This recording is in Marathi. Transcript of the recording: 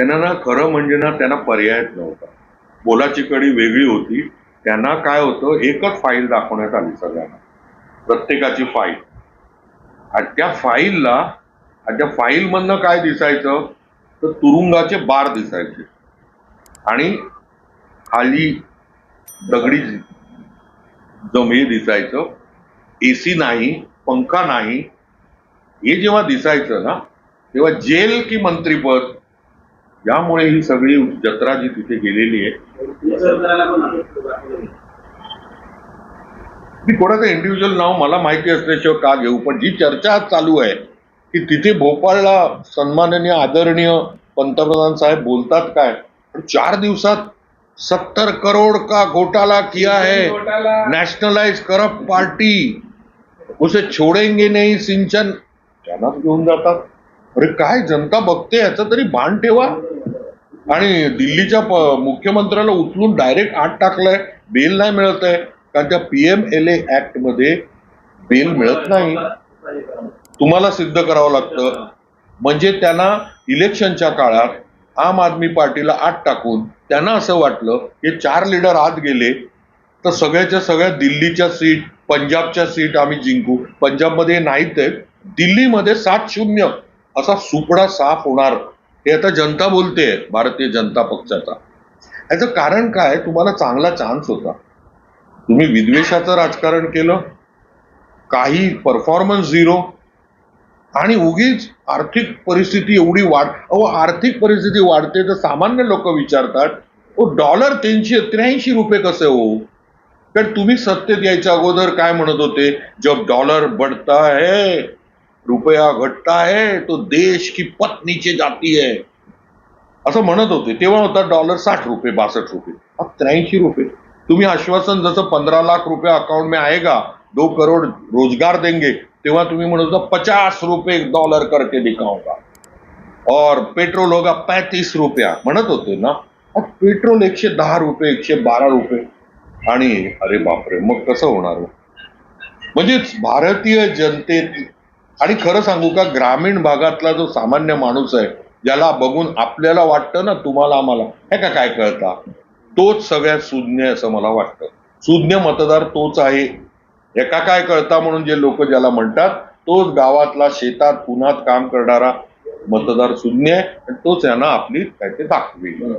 त्यांना ना खरं म्हणजे ना त्यांना पर्यायच नव्हता. बोलाची कडी वेगळी होती. त्यांना काय होतं एकच फाईल दाखवण्यात आली सगळ्यांना. प्रत्येकाची फाईल आणि त्या फाईलला आणि त्या फाईलमधनं काय दिसायचं? तर तुरुंगाचे बार दिसायचे. आणि खाली दगडी जमी दिसायचं. एसी नाही पंखा नाही. हे जेव्हा दिसायचं ना तेव्हा जेल की मंत्रीपद? यामुळे ही सगळी जत्रा जी तिथे गेलेली आहे मी कोणाचं इंडिव्हिज्युअल नाव मला माहिती असल्याशिवाय का घेऊ? पण जी चर्चा आज चालू आहे की तिथे भोपाळला सन्माननीय आदरणीय पंतप्रधान साहेब बोलतात काय? पण चार दिवसात सत्तर करोड का घोटाला किया है? Nationalise corrupt party. उसे छोडेंगे नाही सिंचन. त्यांनाच घेऊन जातात. अरे काय जनता बघते याचं तरी भान ठेवा. आणि दिल्लीच्या प- मुख्यमंत्र्याला उचलून डायरेक्ट आत टाकलंय. बेल नाही मिळत आहे कारण त्या पी एम एल ए ऍक्टमध्ये बेल मिळत नाही. तुम्हाला सिद्ध करावं लागतं. म्हणजे त्यांना इलेक्शनच्या काळात आम आदमी पार्टीला आत टाकून त्यांना असं वाटलं की चार लीडर आत गेले तर सगळ्याच्या सगळ्या दिल्लीच्या सीट पंजाबच्या सीट आम्ही जिंकू. पंजाबमध्ये नाहीत आहेत. दिल्लीमध्ये सात शून्य. असा सुपडा साफ होणार. हे आता जनता बोलते भारतीय जनता पक्षाचा. याचं कारण काय? तुम्हाला चांगला चान्स होता. तुम्ही विद्वेषाचं राजकारण केलं काही परफॉर्मन्स झिरो आणि उगीच आर्थिक परिस्थिती एवढी वाढ अहो आर्थिक परिस्थिती वाढते तर सामान्य लोक विचारतात ओ डॉलर तीनशे त्र्याऐंशी रुपये कसे हो? कारण तुम्ही सत्तेत यायच्या अगोदर काय म्हणत होते? जब डॉलर बढ़ता है रुपया घटता है तो देश की पत नीचे जाती है। असं म्हणत होते. तेव्हा होता डॉलर साठ रुपये बासष्ट रुपये. अब त्र्याऐंशी रुपये. तुम्ही आश्वासन जसं पंधरा लाख रुपये अकाउंट में आएगा दो करोड रोजगार देंगे तेव्हा तुम्ही म्हणत होता पचास रुपये डॉलर करके दिखाऊंगा. और पेट्रोल होगा पैंतीस रुपया. म्हणत होते ना? अब पेट्रोल एकशे दहा रुपये एकशे बारा रुपये. आणि अरे बापरे मग कसं होणार? म्हणजेच भारतीय जनतेत आणि खरं सांगू का ग्रामीण भागातला जो सामान्य माणूस आहे ज्याला बघून आपल्याला वाटतं ना तुम्हाला आम्हाला. हे का काय कळता? तोच सगळ्यात सुज्ञ असं मला वाटतं. सुज्ञ मतदार तोच आहे. एका काय कळता म्हणून जे लोक ज्याला म्हणतात तोच गावातला शेतात उन्हात काम करणारा मतदार सुज्ञ आहे आणि तोच यांना आपली काय ते दाखवेल.